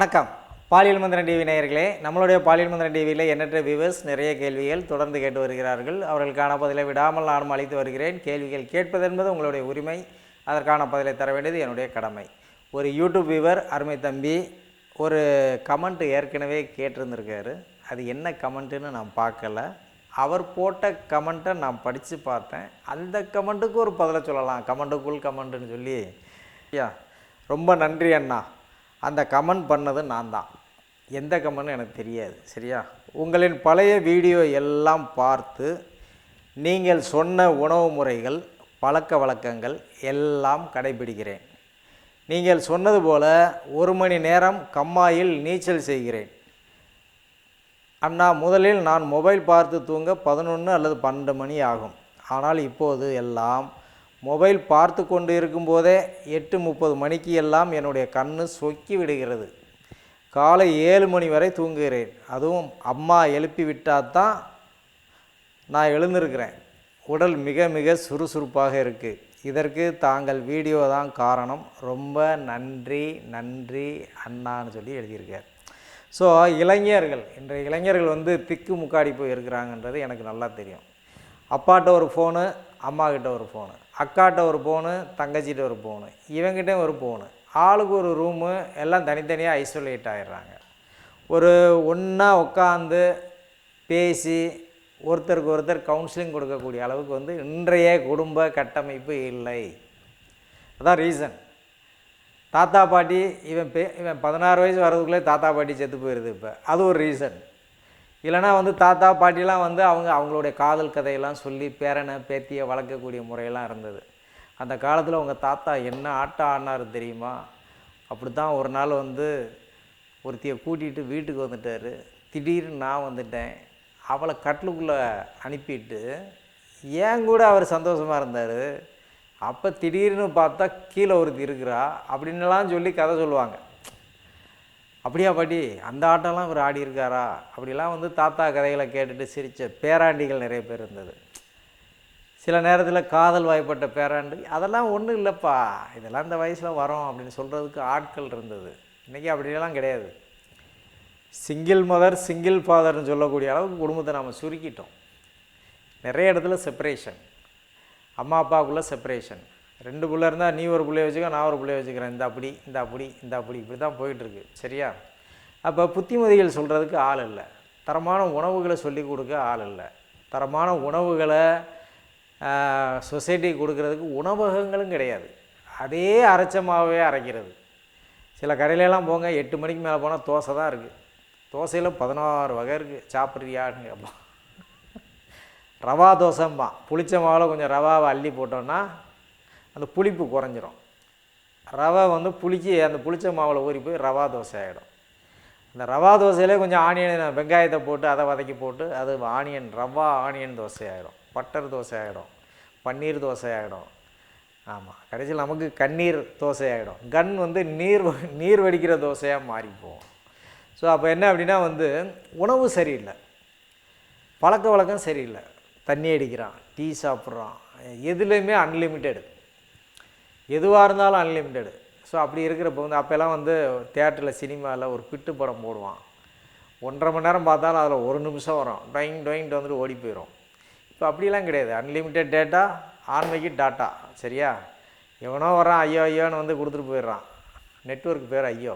வணக்கம். பாலியல் மந்திரன் டிவி நேயர்களே நம்மளுடைய பாலியல் மந்திரன் டிவியில் எண்ணற்ற வியூவர்ஸ் நிறைய கேள்விகள் தொடர்ந்து கேட்டு வருகிறார்கள். அவர்களுக்கான பதிலை விடாமல் நானும் அளித்து வருகிறேன். கேள்விகள் கேட்பது என்பது உங்களுடைய உரிமை. அதற்கான பதிலை தர வேண்டியது என்னுடைய கடமை. ஒரு யூடியூப் வியூவர் அருமை தம்பி ஒரு கமெண்ட் ஏற்கனவே கேட்டிருந்திருக்காரு. அது என்ன கமெண்ட்டுன்னு நான் பார்க்கல. அவர் போட்ட கமெண்ட்டை நான் படித்து பார்த்தேன். அந்த கமெண்ட்டுக்கு ஒரு பதிலை சொல்லலாம். கமெண்ட்டுக்குள் கமெண்ட்டுன்னு சொல்லி. ஐயா ரொம்ப நன்றி அண்ணா. அந்த கமெண்ட் பண்ணது நான் தான். எந்த கமெண்ட்னு எனக்கு தெரியாது சரியா? உங்களின் பழைய வீடியோ எல்லாம் பார்த்து நீங்கள் சொன்ன உணவு முறைகள் பழக்க வழக்கங்கள் எல்லாம் கடைபிடிக்கிறேன். நீங்கள் சொன்னது போல் ஒரு மணி நேரம் கம்மாயில் நீச்சல் செய்கிறேன். அண்ணா முதலில் நான் மொபைல் பார்த்து தூங்க பதினொன்று அல்லது பன்னெண்டு மணி ஆகும். ஆனால் இப்போது எல்லாம் மொபைல் பார்த்து கொண்டு இருக்கும்போதே எட்டு முப்பது மணிக்கு எல்லாம் என்னுடைய கண்ணு சொக்கி விடுகிறது. காலை ஏழு மணி வரை தூங்குகிறேன். அதுவும் அம்மா எழுப்பி விட்டால் தான் நான் எழுந்திருக்கிறேன். உடல் மிக மிக சுறுசுறுப்பாக இருக்குது இதற்கு தாங்கள் வீடியோ தான் காரணம். ரொம்ப நன்றி நன்றி அண்ணான்னு சொல்லி எழுதியிருக்கார். ஸோ இளைஞர்கள் இன்றைய இளைஞர்கள் வந்து திக்கு முக்காடி போய் இருக்கிறாங்கன்றது எனக்கு நல்லா தெரியும். அப்பாட்ட ஒரு ஃபோனு அம்மாக்கிட்ட ஒரு ஃபோனு. அக்காட்ட ஒரு ஃபோனு தங்கச்சிகிட்ட ஒரு ஃபோனு இவங்கிட்ட ஒரு ஃபோனு ஆளுக்கு ஒரு ரூமு எல்லாம் தனித்தனியாக ஐசோலேட் ஆகிடுறாங்க ஒரு ஒன்றா உட்காந்து பேசி ஒருத்தருக்கு ஒருத்தர் கவுன்சிலிங் கொடுக்கக்கூடிய அளவுக்கு வந்து இன்றைய குடும்ப கட்டமைப்பு இல்லை. அதான் ரீசன் தாத்தா பாட்டி இவன் பே இவன் பதினாறு வயசு வர்றதுக்குள்ளே தாத்தா பாட்டி செத்து போயிடுது இப்போ. அது ஒரு ரீசன் இல்லைனா வந்து தாத்தா பாட்டிலாம் வந்து அவங்க அவங்களுடைய காதல் கதையெல்லாம் சொல்லி பேரனை பேத்தியை வளர்க்கக்கூடிய முறையெல்லாம் இருந்தது. அந்த காலத்தில் உங்கள் தாத்தா என்ன ஆட்டம் ஆடினார் தெரியுமா? அப்படி தான் ஒரு நாள் வந்து ஒருத்தியை கூட்டிகிட்டு வீட்டுக்கு வந்துட்டார். திடீர்னு நான் வந்துட்டேன். அவளை கட்டிலுக்குள்ளே அனுப்பிட்டு ஏன் கூட அவர் சந்தோஷமாக இருந்தார்? அப்போ திடீர்னு பார்த்தா கீழே ஒருத்தி இருக்கிறா அப்படின்லாம் சொல்லி கதை சொல்லுவாங்க. அப்படியா பாட்டி அந்த ஆட்டம்லாம் இவர் ஆடி இருக்காரா அப்படிலாம் வந்து தாத்தா கதைகளை கேட்டுட்டு சிரித்த பேராண்டிகள் நிறைய பேர் இருந்தது. சில நேரத்தில் காதல் வாய்ப்பட்ட பேராண்டு அதெல்லாம் ஒன்றும் இல்லைப்பா. இதெல்லாம் இந்த வயசில் வரோம் அப்படின்னு சொல்கிறதுக்கு ஆட்கள் இருந்தது. இன்றைக்கி அப்படிலாம் கிடையாது. சிங்கிள் மதர் சிங்கிள் ஃபாதர்னு சொல்லக்கூடிய அளவுக்கு குடும்பத்தை நம்ம சுருக்கிட்டோம். நிறைய இடத்துல செப்பரேஷன் அம்மா அப்பாவுக்குள்ளே செப்பரேஷன் ரெண்டு பிள்ளை இருந்தால் நீ ஒரு பிள்ளைய வச்சுக்க நான் ஒரு பிள்ளைய வச்சுக்கிறேன். இந்த அப்படி இந்த அப்படி இந்த அப்படி. இப்படி தான் போயிட்டுருக்கு. சரியா? அப்போ புத்திமதிகள் சொல்கிறதுக்கு ஆள் இல்லை. தரமான உணவுகளை சொல்லி கொடுக்க ஆள் இல்லை. தரமான உணவுகளை சொசைட்டி கொடுக்கறதுக்கு உணவகங்களும் கிடையாது. அதே அரைச்சமாகவே அரைக்கிறது. சில கடையிலலாம் போங்க எட்டு மணிக்கு மேலே போனால் தோசை தான் இருக்குது தோசையில் பதினாறு வகை இருக்குது சாப்பிட்றியான்னு கேட்பான் ரவா தோசைம்பான். புளிச்ச மாவில் கொஞ்சம் ரவாவை அள்ளி போட்டோன்னா அந்த புளிப்பு குறைஞ்சிரும். ரவை வந்து புளிச்சு அந்த புளிச்ச மாவில் ஊறி போய் ரவா தோசை ஆகிடும் அந்த ரவா தோசையிலே கொஞ்சம் ஆனியன் வெங்காயத்தை போட்டு அதை வதக்கி போட்டு அது ஆனியன் ரவா ஆனியன் தோசை ஆகிடும் பட்டர் தோசை ஆகிடும் பன்னீர் தோசை ஆகிடும் ஆமாம் கடைசியில் நமக்கு கண்ணீர் தோசை ஆகிடும் கன் வந்து நீர் வ- நீர் வடிக்கிற தோசையாக மாறி போகும் ஸோ அப்போ என்ன அப்படின்னா வந்து உணவு சரியில்லை. பழக்க வழக்கம் சரியில்லை. தண்ணி அடிக்கிறான் டீ சாப்பிட்றான். எதுலேயுமே அன்லிமிட்டெடு எதுவாக இருந்தாலும் அன்லிமிட்டெடு ஸோ அப்படி இருக்கிறப்ப வந்து அப்போல்லாம் வந்து தேட்டரில் சினிமாவில் ஒரு பிட்டு படம் போடுவான். ஒன்றரை மணி நேரம் பார்த்தாலும் அதில் ஒரு நிமிஷம் வரும். டொயிங் டொயிங்ட்டு வந்துட்டு ஓடி போயிடும் இப்போ அப்படிலாம் கிடையாது. அன்லிமிட்டெட் டேட்டா ஆன்மைக்கு டாட்டா சரியா? எவனோ வரான் ஐயோ ஐயோன்னு வந்து கொடுத்துட்டு போயிடுறான். நெட்வொர்க் பேர் ஐயோ.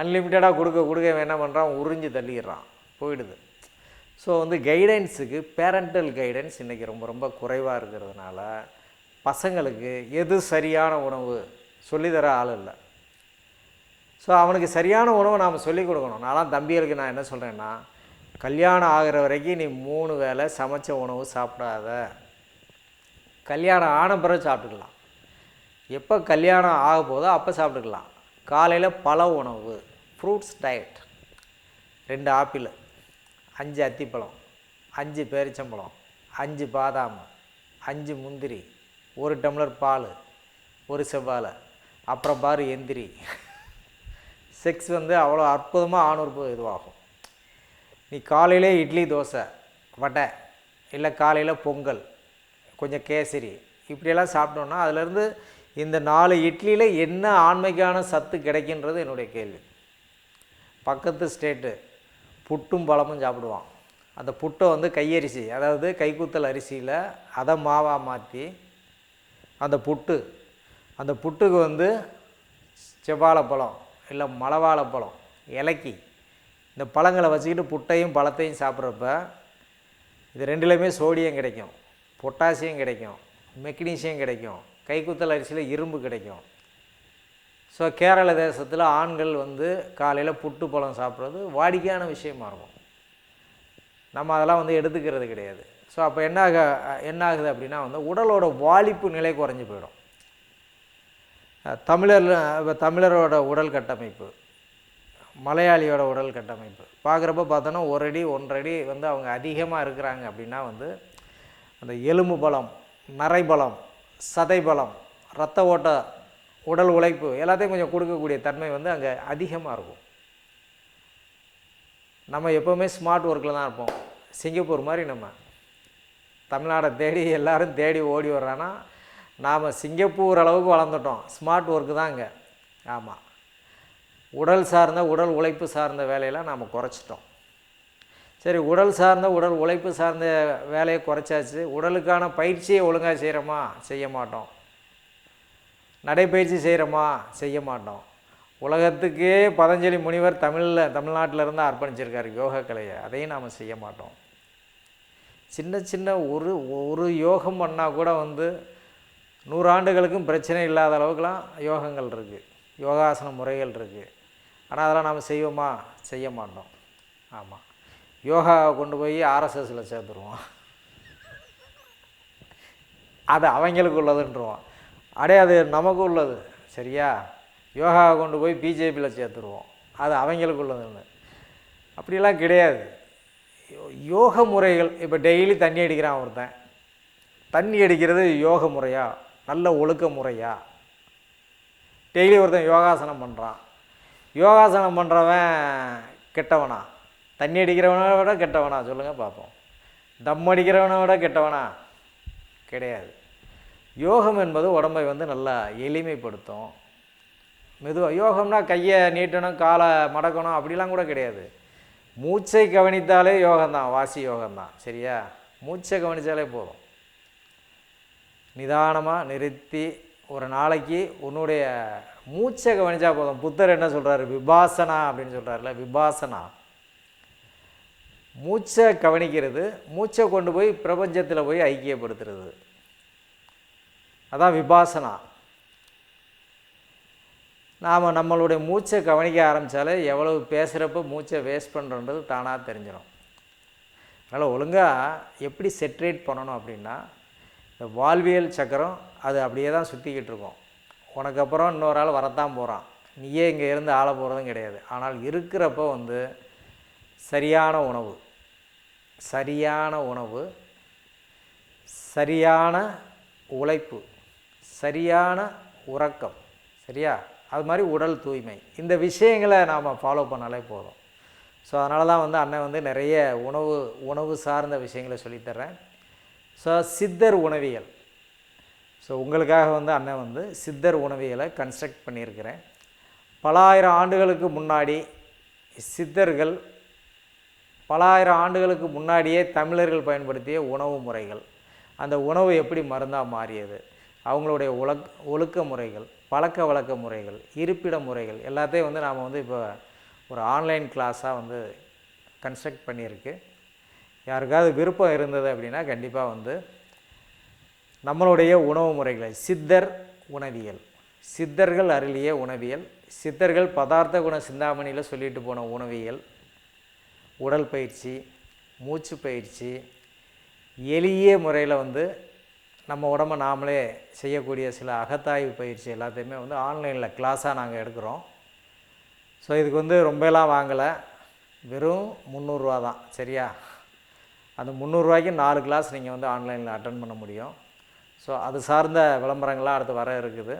அன்லிமிட்டடாக கொடுக்க கொடுக்க இவன் என்ன பண்ணுறான் உறிஞ்சு தள்ளிடுறான். போயிடுது. ஸோ வந்து கைடன்ஸுக்கு பேரண்டல் கைடன்ஸ் இன்றைக்கி ரொம்ப ரொம்ப குறைவாக இருக்கிறதுனால பசங்களுக்கு எது சரியான உணவு சொல்லித்தர ஆள் இல்லை. ஸோ அவனுக்கு சரியான உணவை நாம் சொல்லிக் கொடுக்கணும். நான்லாம் தம்பிகளுக்கு நான் என்ன சொல்கிறேன்னா கல்யாணம் ஆகிற வரைக்கும் நீ மூணு வேளை சமைச்ச உணவு சாப்பிடாத. கல்யாணம் ஆன பிறகு சாப்பிட்டுக்கலாம். எப்போ கல்யாணம் ஆக போதோ அப்போ சாப்பிட்டுக்கலாம். காலையில் பல உணவு ஃப்ரூட்ஸ் டயட் ரெண்டு ஆப்பிள் அஞ்சு அத்திப்பழம் அஞ்சு பேரிச்சம்பழம் அஞ்சு பாதாம் அஞ்சு முந்திரி. ஒரு டம்ளர் பால் ஒரு செவ்வாழை அப்புறம் பார் எந்திரி. செக்ஸ் வந்து அவ்வளோ அற்புதமாக ஆணுறுப்பு இதுவாகும். நீ காலையிலே இட்லி தோசை வடை இல்லை காலையில் பொங்கல் கொஞ்சம் கேசரி இப்படியெல்லாம் சாப்பிட்டோன்னா அதுலேருந்து இந்த நாலு இட்லியில் என்ன ஆண்மைக்கான சத்து கிடைக்கின்றது என்னுடைய கேள்வி. பக்கத்து ஸ்டேட்டு புட்டும் பழமும் சாப்பிடுவான். அந்த புட்டை வந்து கையரிசி அதாவது கைக்குத்தல் அரிசியில் அதை மாவாக மாற்றி அந்த புட்டு. அந்த புட்டுக்கு வந்து செவ்வாழைப்பழம் இல்லை மலவாழைப்பழம் இலக்கி. இந்த பழங்களை வச்சுக்கிட்டு புட்டையும் பழத்தையும் சாப்பிட்றப்ப இது ரெண்டுலேயுமே சோடியம் கிடைக்கும் பொட்டாசியம் கிடைக்கும் மெக்னீசியம் கிடைக்கும் கைக்குத்தல் அரிசியில் இரும்பு கிடைக்கும். ஸோ கேரள தேசத்தில் ஆண்கள் வந்து காலையில் புட்டு பழம் சாப்பிட்றது வாடிக்கையான விஷயமா இருக்கும். நம்ம அதெல்லாம் வந்து எடுத்துக்கிறது கிடையாது. ஸோ அப்போ என்ன ஆக என்ன ஆகுது அப்படின்னா வந்து உடலோட வாலிப்பு நிலை குறைஞ்சி போயிடும். தமிழர் இப்போ தமிழரோட உடல் கட்டமைப்பு மலையாளியோட உடல் கட்டமைப்பு. பார்க்குறப்ப பார்த்தோன்னா ஒரு அடி ஒன்றடி வந்து அவங்க அதிகமாக இருக்கிறாங்க அப்படின்னா வந்து அந்த எலும்பு பலம் நரை பலம் சதை பலம் ரத்த ஓட்ட உடல் உழைப்பு எல்லாத்தையும் கொஞ்சம் கொடுக்கக்கூடிய தன்மை வந்து அங்கே அதிகமாக இருக்கும். நம்ம எப்போவுமே ஸ்மார்ட் ஒர்க்கில் தான் இருப்போம். சிங்கப்பூர் மாதிரி நம்ம தமிழ்நாடை தேடி எல்லாரும் தேடி ஓடி வர்றான்னா நாம் சிங்கப்பூர் அளவுக்கு வளர்ந்துட்டோம். ஸ்மார்ட் ஒர்க்கு தான் இங்கே. ஆமாம் உடல் சார்ந்த உடல் உழைப்பு சார்ந்த வேலையெல்லாம் நாம் குறைச்சிட்டோம். சரி உடல் சார்ந்த உடல் உழைப்பு சார்ந்த வேலையை குறைச்சாச்சு. உடலுக்கான பயிற்சியை ஒழுங்காக செய்கிறோமா செய்ய மாட்டோம். நடைப்பயிற்சி செய்கிறோமா செய்ய மாட்டோம். உலகத்துக்கே பதஞ்சலி முனிவர் தமிழில் தமிழ்நாட்டில் இருந்து அர்ப்பணிச்சிருக்காரு யோகக்கலையை. கலையை அதையும் நாம் செய்ய மாட்டோம். சின்ன சின்ன ஒரு ஒரு யோகம் பண்ணால் கூட வந்து நூறாண்டுகளுக்கும் பிரச்சனை இல்லாத அளவுக்குலாம் யோகங்கள் இருக்குது யோகாசன முறைகள் இருக்குது ஆனால் அதெல்லாம் நாம் செய்வோமா? செய்ய மாட்டோம். ஆமாம் யோகாவை கொண்டு போய் ஆர்எஸ்எஸில் சேர்த்துருவோம். அது அவங்களுக்கு உள்ளதுன்றோம் அடே அது நமக்கு உள்ளது. சரியா? யோகாவை கொண்டு போய் பிஜேபியில் சேர்த்துருவோம். அது அவங்களுக்கு உள்ளதுன்னு. அப்படிலாம் கிடையாது. யோக முறைகள் இப்போ டெய்லி தண்ணி அடிக்கிறான் ஒருத்தன். தண்ணி அடிக்கிறது யோக முறையா? நல்ல ஒழுக்க முறையா? டெய்லி ஒருத்தன் யோகாசனம் பண்ணுறான் யோகாசனம் பண்ணுறவன் கெட்டவனா? தண்ணி அடிக்கிறவனை விட கெட்டவனா? சொல்லுங்கள் பார்ப்போம். தம் அடிக்கிறவனை விட கெட்டவனா? கிடையாது. யோகம் என்பது உடம்பை வந்து நல்லா எளிமைப்படுத்தும். மெதுவாக யோகம்னா கையை நீட்டணும் காலை மடக்கணும் அப்படிலாம் கூட கிடையாது. மூச்சை கவனித்தாலே யோகம்தான் வாசி யோகம்தான் சரியா? மூச்சை கவனித்தாலே போதும். நிதானமாக நிறுத்தி ஒரு நாளைக்கு உன்னுடைய மூச்சை கவனித்தா போதும். புத்தர் என்ன சொல்கிறாரு விபாசனா அப்படின்னு சொல்கிறாருல விபாசனா. மூச்சை கவனிக்கிறது மூச்சை கொண்டு போய் பிரபஞ்சத்தில் போய் ஐக்கியப்படுத்துறது. அதான் விபாசனா. நாம் நம்மளுடைய மூச்சை கவனிக்க ஆரம்பித்தாலே எவ்வளவு பேசுகிறப்ப மூச்சை வேஸ்ட் பண்ணுறன்றது தானாக தெரிஞ்சிடும் அதனால் ஒழுங்காக எப்படி செட்ரேட் பண்ணணும் அப்படின்னா இந்த வாழ்வியல் சக்கரம் அது அப்படியே தான் சுற்றிக்கிட்டு இருக்கும். உனக்கு அப்புறம் இன்னொரு ஆள் வரத்தான் போகிறான் நீயே இங்கே இருந்து ஆள போகிறதும் கிடையாது. ஆனால் இருக்கிறப்ப வந்து சரியான உணவு சரியான உணவு சரியான உழைப்பு சரியான உறக்கம் சரியா? அது மாதிரி உடல் தூய்மை. இந்த விஷயங்களை நாம் ஃபாலோ பண்ணாலே போதும். ஸோ அதனால தான் வந்து அண்ணன் வந்து நிறைய உணவு உணவு சார்ந்த விஷயங்களை சொல்லித்தர்றேன் ஸோ சித்தர் உணவியல். ஸோ உங்களுக்காக வந்து அண்ணன் வந்து சித்தர் உணவியலை கன்ஸ்ட்ரக்ட் பண்ணியிருக்கிறேன். பல ஆயிரம் ஆண்டுகளுக்கு முன்னாடி சித்தர்கள் பல ஆயிரம் ஆண்டுகளுக்கு முன்னாடியே தமிழர்கள் பயன்படுத்திய உணவு முறைகள். அந்த உணவு எப்படி மருந்தாக மாறியது? அவங்களுடைய ஒழக் ஒழுக்க முறைகள் பழக்க வழக்க முறைகள் இருப்பிட முறைகள் எல்லாத்தையும் வந்து நாம் வந்து இப்போ ஒரு ஆன்லைன் கிளாஸாக வந்து கன்ஸ்ட்ரக்ட் பண்ணியிருக்கு. யாருக்காவது விருப்பம் இருந்தது அப்படின்னா கண்டிப்பாக வந்து நம்மளுடைய உணவு முறைகளை சித்தர் உணவியல் சித்தர்கள் அருளிய உணவியல் சித்தர்கள் பதார்த்த குண சிந்தாமணியில் சொல்லிட்டு போன உணவியல் உடல் பயிற்சி மூச்சு பயிற்சி எளிய முறையில் வந்து நம்ம உடம்ப நாமளே செய்யக்கூடிய சில அகத்தாய்வு பயிற்சி எல்லாத்தையுமே வந்து ஆன்லைனில் கிளாஸாக நாங்கள் எடுக்கிறோம். ஸோ இதுக்கு வந்து ரொம்பலாம் வாங்கலை. வெறும் முந்நூறுரூவா தான். சரியா? அந்த முந்நூறுரூவாய்க்கு நாலு கிளாஸ் நீங்கள் வந்து ஆன்லைனில் அட்டன் பண்ண முடியும். ஸோ அது சார்ந்த விளம்பரங்கள்லாம் அடுத்து வர இருக்குது.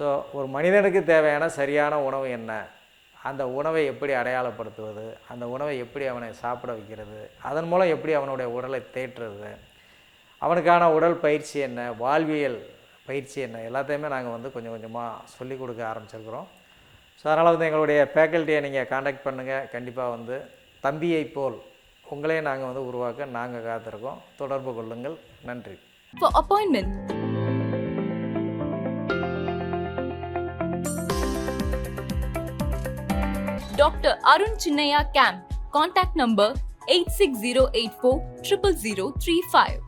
ஸோ ஒரு மனிதனுக்கு தேவையான சரியான உணவு என்ன? அந்த உணவை எப்படி அடையாளப்படுத்துவது? அந்த உணவை எப்படி அவனை சாப்பிட வைக்கிறது? அதன் மூலம் எப்படி அவனுடைய உடலை தேற்றுறது? அவனுக்கான உடல் பயிற்சி என்ன வாழ்வியல் பயிற்சி என்ன எல்லாத்தையுமே நாங்கள் வந்து கொஞ்சம் கொஞ்சமாக சொல்லிக் கொடுக்க ஆரம்பிச்சிருக்கிறோம் ஸோ அதனால் வந்து எங்களுடைய ஃபேக்கல்ட்டியை நீங்கள் காண்டாக்ட் பண்ணுங்கள் கண்டிப்பாக வந்து தம்பியை போல் உங்களே நாங்கள் வந்து உருவாக்க நாங்கள் காத்திருக்கோம் தொடர்பு கொள்ளுங்கள் நன்றி For appointment, Dr. Arun Chinnaya Camp. Contact number 86084 00035.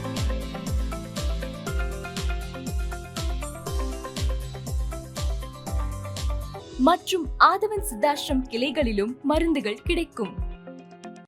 மற்றும் ஆதவன் சித்தாஷ்ரம் கிளைகளிலும் மருந்துகள் கிடைக்கும்.